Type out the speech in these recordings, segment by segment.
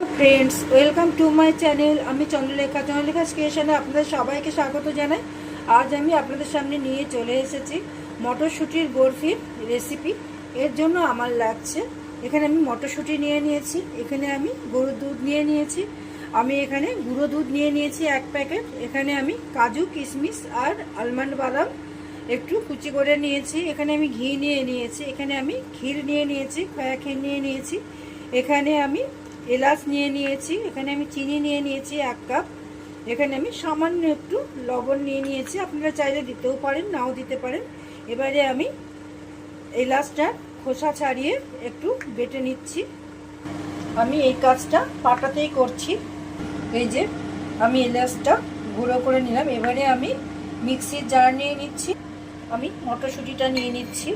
Friends welcome to my channel আমি চন্দ্রলেখা। চন্দ্রলেখা স্টেশনে আপনাদের সবাইকে স্বাগত জানাই। আজ আমি আপনাদের সামনে নিয়ে চলে এসেছি মটরশুঁটির বরফির রেসিপি এর জন্য আমার লাগছে। এখানে আমি মটরশুঁটি নিয়ে নিয়েছি। এখানে আমি গরুর দুধ নিয়ে নিয়েছি। আমি এখানে গুঁড়ো দুধ নিয়ে নিয়েছি এক প্যাকেট। এখানে আমি কাজু, কিশমিশ আর আলমন্ড বাদাম একটু কুচি করে নিয়েছি। এখানে আমি ঘি নিয়ে নিয়েছি। এখানে আমি ক্ষীর নিয়ে নিয়েছি খয়া ক্ষীর নিয়ে নিয়েছি। এখানে আমি এলাচ নিয়ে নিয়েছি, এখানে আমি চিনি নিয়ে নিয়েছি এক কাপ, এখানে আমি সামান্য একটু লবণ নিয়ে নিয়েছি, আপনারা চাইলে দিতেও পারেন, নাও দিতে পারেন। এবারে আমি এলাচটা খোসা ছাড়িয়ে একটু বেটে নিচ্ছি। আমি এই কাজটা পাটাতেই করছি। এই যে আমি এলাচটা গুঁড়ো করে নিলাম। এবারে আমি মিক্সির জার নিয়ে নিচ্ছি। আমি মটরশুঁটিটা নিয়ে নিচ্ছি।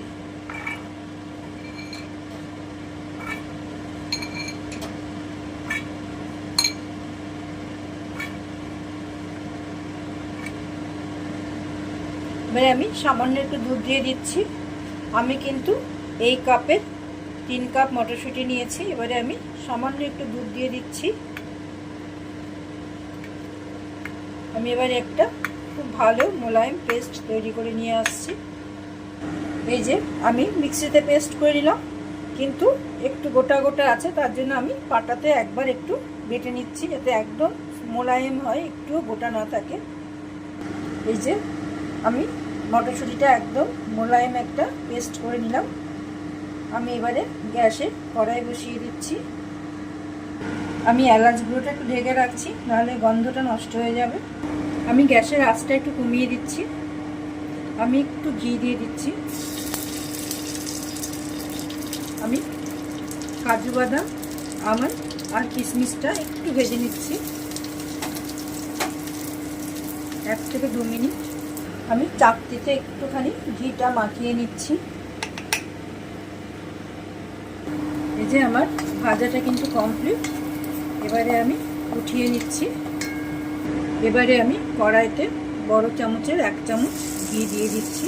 এবারে আমি সামান্য একটু দুধ দিয়ে দিচ্ছি। আমি কিন্তু এই কাপের তিন কাপ মটরশুঁটি নিয়েছি। এবারে আমি সামান্য একটু দুধ দিয়ে দিচ্ছি। আমি এবারে একটা খুব ভালো মোলায়েম পেস্ট তৈরি করে নিয়ে আসছি। এই যে আমি মিক্সিতে পেস্ট করে নিলাম। কিন্তু একটু গোটা গোটা আছে, তার জন্য আমি পাটাতে একবার একটু বেটে নিচ্ছি। যাতে একদম মোলায়েম হয় একটু গোটা না থাকে। এই যে আমি মটরশুঁটিটা একদম মোলায়েম একটা পেস্ট করে নিলাম। আমি এবারে গ্যাসে কড়াই বসিয়ে দিচ্ছি। আমি এলাচ গুঁড়োটা একটু ঢেকে রাখছি, নাহলে গন্ধটা নষ্ট হয়ে যাবে। আমি গ্যাসের আঁচটা একটু কমিয়ে দিচ্ছি। আমি একটু ঘি দিয়ে দিচ্ছি। আমি কাজু বাদাম আমার আর কিশমিশটা একটু ভেজে নিচ্ছি। এক থেকে দু মিনিট। আমি চাকতিতে একটুখানি ঘিটা মাখিয়ে নিচ্ছি। এই যে আমার ভাজাটা কিন্তু কমপ্লিট এবারে আমি উঠিয়ে নিচ্ছি। এবারে আমি কড়াইতে বড় চামচের এক চামচ ঘি দিয়ে দিচ্ছি।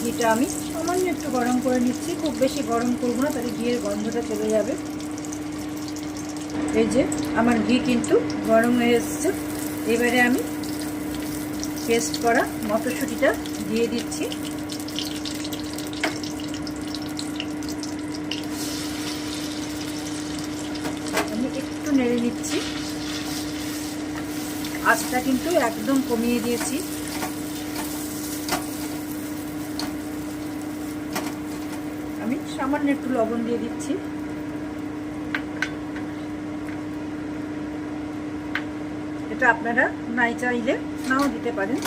ঘিটা আমি সামান্য একটু গরম করে নিচ্ছি। খুব বেশি গরম করব না, তাহলে ঘিয়ের গন্ধটা চলে যাবে। এই যে আমার ঘি কিন্তু গরম হয়ে এসছে। এবারে আমি পেস্ট করা মটরশুঁটিটা দিয়ে দিচ্ছি। আমি একটু নেড়ে নিচ্ছি। আঁচটা কিন্তু একদম কমিয়ে দিয়েছি। আমি সামান্য একটু লবণ দিয়ে দিচ্ছি। এটা আপনারা নাই চাইলে নাও দিতে পারেন।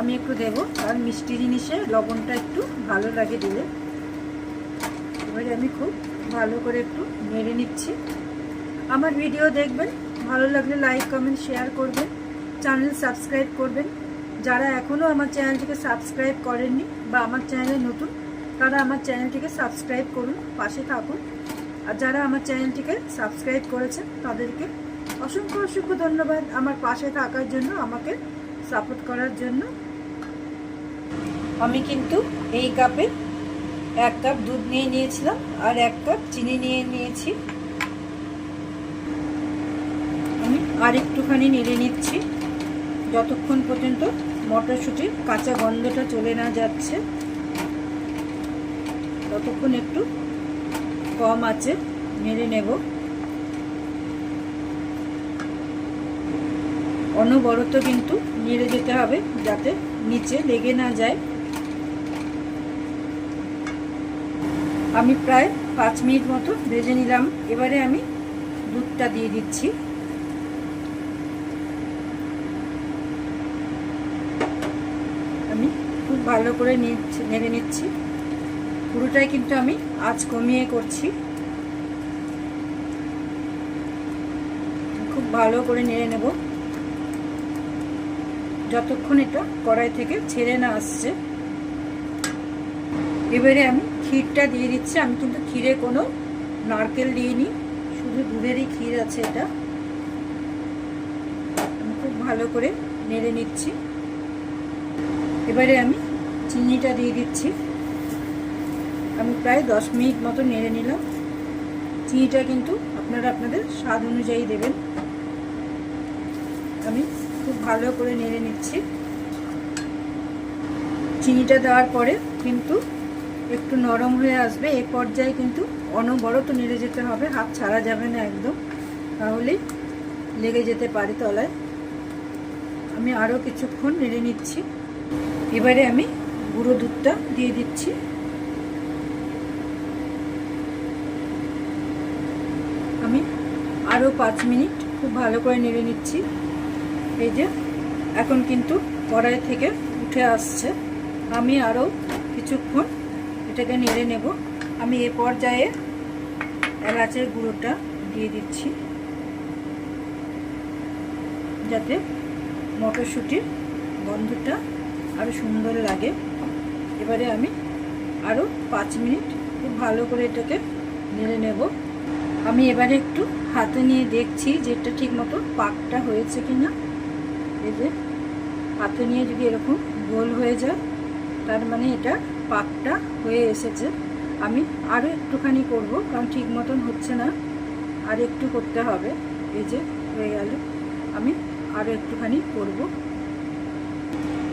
আমি একটু দেব আর মিষ্টি জিনিসে লবণটা একটু ভালো লাগে দিলে। এবারে আমি খুব ভালো করে একটু নেড়ে নিচ্ছি। আমার ভিডিও দেখবেন, ভালো লাগলে লাইক, কমেন্ট, শেয়ার করবেন, চ্যানেল সাবস্ক্রাইব করবেন। যারা এখনও আমার চ্যানেলটিকে সাবস্ক্রাইব করেননি বা আমার চ্যানেলে নতুন, তারা আমার চ্যানেলটিকে সাবস্ক্রাইব করুন, পাশে থাকুন। আর যারা আমার চ্যানেলটিকে সাবস্ক্রাইব করেছেন, তাদেরকে অসংখ্য অসংখ্য ধন্যবাদ আমার পাশে থাকার জন্য, আমাকে সাপোর্ট করার জন্য। আমি কিন্তু এই কাপে এক কাপ দুধ নিয়ে নিয়েছিলাম আর এক কাপ চিনি নিয়ে নিয়েছি। আমি আর একটুখানি নেড়ে নিচ্ছি। যতক্ষণ পর্যন্ত মটরশুঁটির কাঁচা গন্ধটা চলে না যাচ্ছে, ততক্ষণ একটু কম আছে, নেড়ে নেব। অনবরত কিন্তু নেড়ে যেতে হবে যাতে নিচে লেগে না যায়। আমি প্রায় পাঁচ মিনিট মতো ভেজে নিলাম। এবারে আমি দুধটা দিয়ে দিচ্ছি। আমি খুব ভালো করে নেড়ে নিচ্ছি। পুরোটাই কিন্তু আমি আজ কমিয়ে করছি। খুব ভালো করে নেড়ে নেব। যতক্ষণ এটা কড়াই থেকে ছেড়ে না আসছে, এবারে আমি ক্ষীরটা দিয়ে দিচ্ছি। আমি কিন্তু ক্ষীরে কোনো নারকেল দিইনি, শুধু দুধেরই ক্ষীর আছে এটা। আমি খুব ভালো করে নেড়ে নিচ্ছি। এবারে আমি চিনিটা দিয়ে দিচ্ছি। আমি প্রায় দশ মিনিট মতো নেড়ে নিলাম। চিনিটা কিন্তু আপনারা আপনাদের স্বাদ অনুযায়ী দেবেন। আমি খুব ভালো করে নেড়ে নিচ্ছি। চিনিটা দেওয়ার পরে কিন্তু একটু নরম হয়ে আসবে। এ পর্যায়ে কিন্তু অনবরত নেড়ে যেতে হবে। হাত ছাড়া যাবে না একদম। তাহলেই লেগে যেতে পারে তলায়। আমি আরও কিছুক্ষণ নেড়ে নিচ্ছি। এবারে আমি গুঁড়ো দুধটা দিয়ে দিচ্ছি। আমি আরও পাঁচ মিনিট খুব ভালো করে নেড়ে নিচ্ছি। এই যে, এখন কিন্তু কড়াই থেকে উঠে আসছে। আমি আরও কিছুক্ষণ এটাকে নেড়ে নেব। আমি এ পর্যায়ে এলাচের গুঁড়োটা দিয়ে দিচ্ছি। যাতে মটরশুঁটির গন্ধটা আরও সুন্দর লাগে। এবারে আমি আরও পাঁচ মিনিট খুব ভালো করে এটাকে নেড়ে নেব। আমি এবারে একটু হাতে নিয়ে দেখছি যে এটা ঠিক মতো পাকটা হয়েছে কি না এই যে, হাতে নিয়ে যদি এরকম গোল হয়ে যায়, তার মানে এটা পাকটা হয়ে এসেছে। আমি আরও একটুখানি করব, কারণ ঠিক মতন হচ্ছে না। আর একটু করতে হবে। এই যে, হয়ে গেল। আমি আরও একটুখানি করব।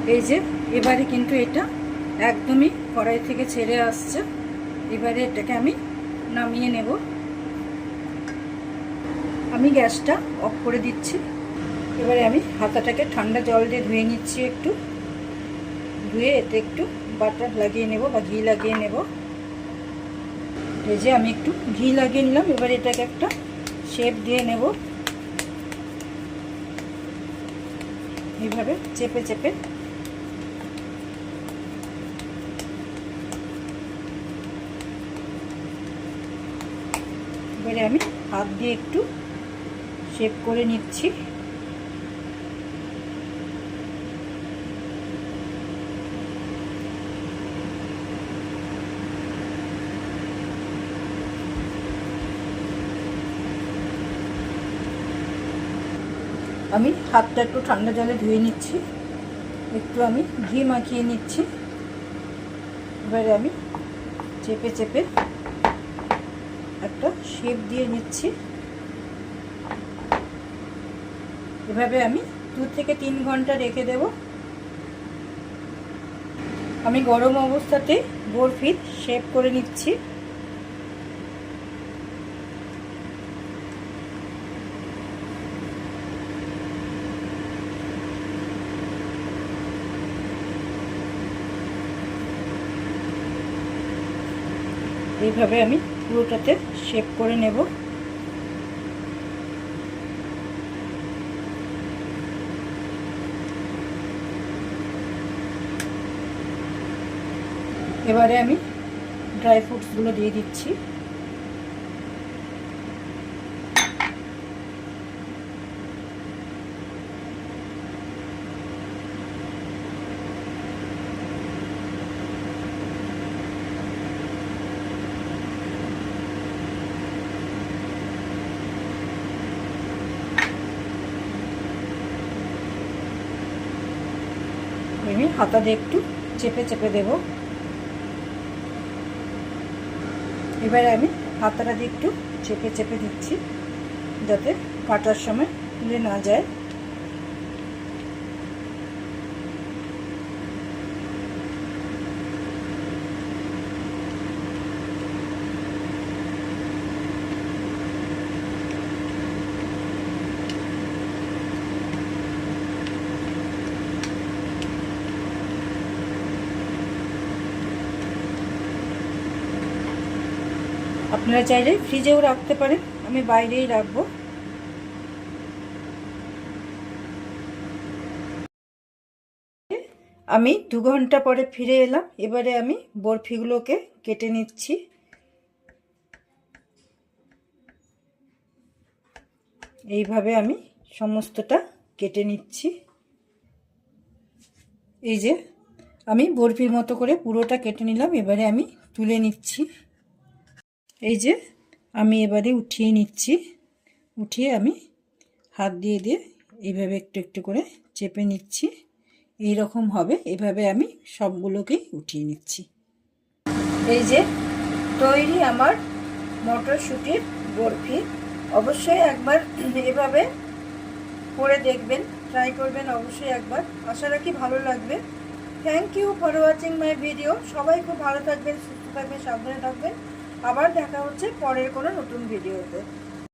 এই যে, এবারে কিন্তু এটা একদমই কড়াই থেকে ছেড়ে আসছে। এবারে এটাকে আমি নামিয়ে নেব। আমি গ্যাসটা অফ করে দিচ্ছি। এবারে আমি হাতাটাকে ঠান্ডা জল দিয়ে ধুয়ে নিচ্ছি একটু। ধুয়ে এতে একটু বাটার লাগিয়ে নেব বা ঘি লাগিয়ে নেব। যে আমি একটু ঘি লাগিয়ে নিলাম, এবার এটাকে একটা শেপ দিয়ে নেব। এইভাবে চেপে চেপে। এবারে আমি হাত দিয়ে একটু শেপ করে নিচ্ছি। আমি হাতটা একটু ঠান্ডা জলে ধুয়ে নিচ্ছি। একটু আমি ঘি মাখিয়ে নিচ্ছি। এবারে আমি চেপে চেপে একটা শেপ দিয়ে নিচ্ছি। এভাবে আমি দু থেকে তিন ঘণ্টা রেখে দেব। আমি গরম অবস্থাতে বরফির শেপ করে নিচ্ছি। এইভাবে আমি পুরোটাতে শেপ করে নেব। এবারে আমি ড্রাই ফ্রুটসগুলো দিয়ে দিচ্ছি আমি হাতা দিয়ে একটু চেপে চেপে দেব। এবারে আমি হাতাটা দিয়ে একটু চেপে চেপে দিচ্ছি যাতে কাটার সময় তুলে না যায়। আপনারা চাইলে ফ্রিজেও রাখতে পারেন, আমি বাইরেই রাখব। আমি দু ঘণ্টা পরে ফিরে এলাম, এবারে আমি বরফিগুলোকে কেটে নিচ্ছি। এইভাবে আমি সমস্তটা কেটে নিচ্ছি। এই যে, আমি বরফির মতো করে পুরোটা কেটে নিলাম, এবারে আমি তুলে নিচ্ছি। এই যে আমি এবারে উঠিয়ে নিচ্ছি। উঠিয়ে আমি হাত দিয়ে দিয়ে এইভাবে একটু একটু করে চেপে নিচ্ছি। এই রকম হবে, এভাবে আমি সবগুলোকেই উঠিয়ে নিচ্ছি। এই যে তৈরি আমার মটরশুঁটির বরফি। অবশ্যই একবার এভাবে করে দেখবেন ট্রাই করবেন অবশ্যই একবার। আশা রাখি ভালো লাগবে। Thank you for watching my video সবাই খুব ভালো থাকবেন, সুস্থ থাকবেন, সাবধানে থাকবেন। আবার দেখা হচ্ছে পরের কোনো নতুন ভিডিওতে।